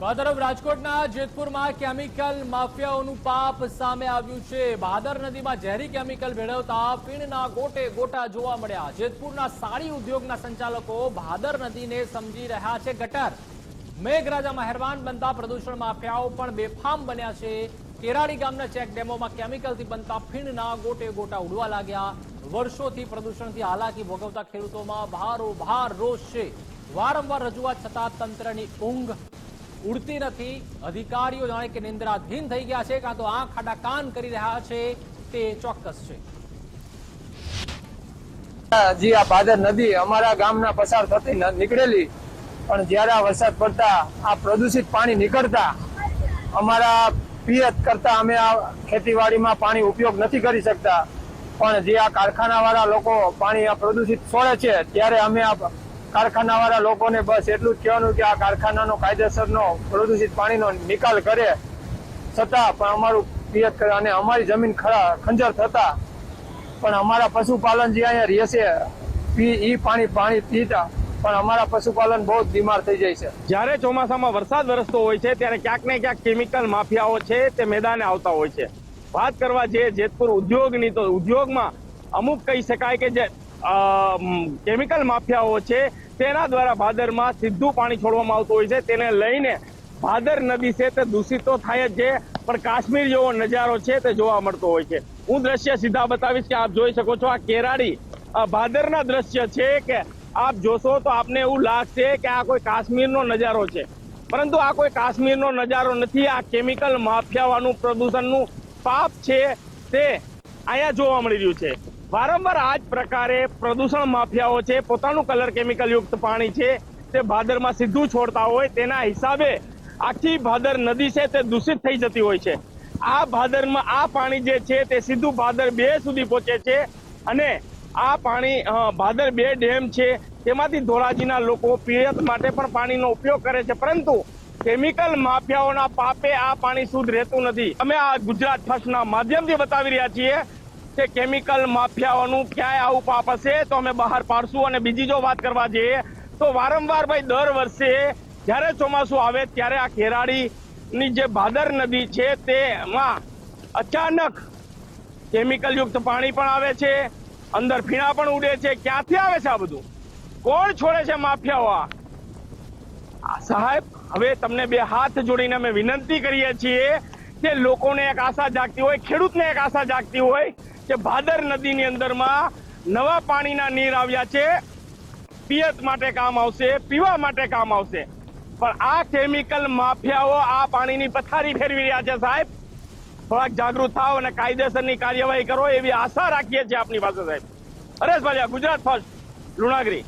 આ તરફ રાજકોટના જેતપુરમાં કેમિકલ માફિયાઓનું પાપ સામે આવ્યું છે. ભાદર નદીમાં ઝેરી કેમિકલ ભેળવતા પીણના ગોટે ગોટા જોવા મળ્યા. જેતપુરના સાડી ઉદ્યોગના સંચાલકો ભાદર નદીને સમજી રહ્યા છે ગટર. મેઘરાજામાં હેરવાન બનતા પ્રદૂષણ માફિયાઓ પણ બેફામ બન્યા છે. કેરાળી ગામના ચેક ડેમોમાં કેમિકલથી બનતા ફીણના ગોટે ગોટા ઉડવા લાગ્યા. વર્ષોથી પ્રદૂષણથી હાલાકી ભોગવતા ખેડૂતોમાં ભારો ભાર રોષ છે. વારંવાર રજૂઆત છતાં તંત્રની ઊંઘ ઉડતી નથી. અધિકારીઓ જાણે કે નિંદ્રાધીન થઈ ગયા છે, કાં તો આંખ આડા કાન કરી રહ્યા છે, તે ચોક્કસ છે. જી, આ ભાદર નદી અમારા ગામના પસાર થતી નીકળેલી. પણ જ્યારે આ વરસાદ પડતા, આ પ્રદૂષિત પાણી નીકળતા, અમારા પિયત કરતા અમે આ ખેતીવાડીમાં પાણી ઉપયોગ નથી કરી શકતા. પણ જે આ કારખાના વાળા લોકો પાણી આ પ્રદૂષિત છોડે છે, ત્યારે અમે આ કારખાના વાળા લોકોને બસ એટલું જ કહેવાનું કે આ કારખાનાનો કાયદેસરનો, પ્રદૂષિત પાણીનો નિકાલ કરે. છતાં પણ અમારું પિયત અને અમારી જમીન ખંજર થતા. પણ અમારા પશુપાલન જે અહીંયા રહે છે, પી, ઈ પાણી પાણી પીતા, પણ અમારા પશુપાલન બહુ જ બીમાર થઈ જાય છે. જ્યારે ચોમાસામાં વરસાદ વરસતો હોય છે, ત્યારે ક્યાંક ને ક્યાંક કેમિકલ માફિયાઓ છે તે મેદાને આવતા હોય છે. વાત કરવા જે જેતપુર ઉદ્યોગની, તો ઉદ્યોગમાં અમુક કહી શકાય કે જે કેમિકલ માફિયાઓ છે, તેના દ્વારા ભાદરમાં સીધું પાણી છોડવામાં આવતું હોય છે. તેને લઈને ભાદર નદી છે તે દૂષિત તો થાય જ છે, પણ કાશ્મીર જેવો નજારો છે તે જોવા મળતો હોય છે. હું દ્રશ્ય સીધા બતાવીશ કે આપ જોઈ શકો છો આ કેરાડી ભાદરના દ્રશ્ય છે કે આપ જોશો તો આપને એવું લાગશે કે આ કોઈ કાશ્મીરનો નજારો છે. પરંતુ આ કોઈ કાશ્મીરનો નજારો નથી, આ કેમિકલ માફિયાવાનું પ્રદૂષણનું પાપ છે તે અહીંયા જોવા મળી રહ્યું છે. વારંવાર આ જ પ્રકારે પ્રદૂષણ માફિયાઓ છે, પોતાનું કલર કેમિકલ યુક્ત પાણી છે, તે ભાદરમાં સીધું છોડતા હોય તેના હિસાબે આખી ભાદર નદી છે તે દૂષિત થઈ જતી હોય છે. આ ભાદરમાં આ પાણી જે છે તે સીધું ભાદર બે સુધી પહોંચે છે અને આ પાણી ભાદર બે ડેમ છે, તેમાંથી ધોરાજીના લોકો પિયત માટે પણ પાણીનો ઉપયોગ કરે છે. પરંતુ કેમિકલ માફિયાઓના પાપે આ પાણી શુદ્ધ રહેતું નથી. અમે આ ગુજરાત ફર્સ્ટના માધ્યમથી બતાવી રહ્યા છીએ કે કેમિકલ માફિયાઓનું ક્યાંય આવું પાપ હશે તો અમે બહાર પાડશું અને બીજી જો વાત કરવા જઈએ, તો વારંવાર ભાઈ દર વર્ષે જ્યારે ચોમાસું આવે ત્યારે આ કેરાડીની જે ભાદર નદી છે તેમાં અચાનક કેમિકલ યુક્ત પાણી પણ આવે છે, અંદર ફીણા પણ ઉડે છે ક્યાંથી આવે છે આ બધું કોણ છોડે છે માફિયાઓ? આ સાહેબ, હવે તમને બે હાથ જોડીને અમે વિનંતી કરીએ છીએ કે લોકોને એક આશા જાગતી હોય, ખેડૂતને એક આશા જાગતી હોય કે ભાદર નદીની અંદરમાં નવા પાણીના નીર આવ્યા છે. પિયત માટે કામ આવશે, પીવા માટે કામ આવશે. પણ આ કેમિકલ માફિયાઓ આ પાણીની પથારી ફેરવી રહ્યા છે સાહેબ. થોડાક જાગૃત થાવ અને કાયદેસરની કાર્યવાહી કરો એવી આશા રાખીએ છીએ આપની પાસે સાહેબ. હરેશભાઈ ગુજરાત ફર્સ્ટ, લુણાગરી.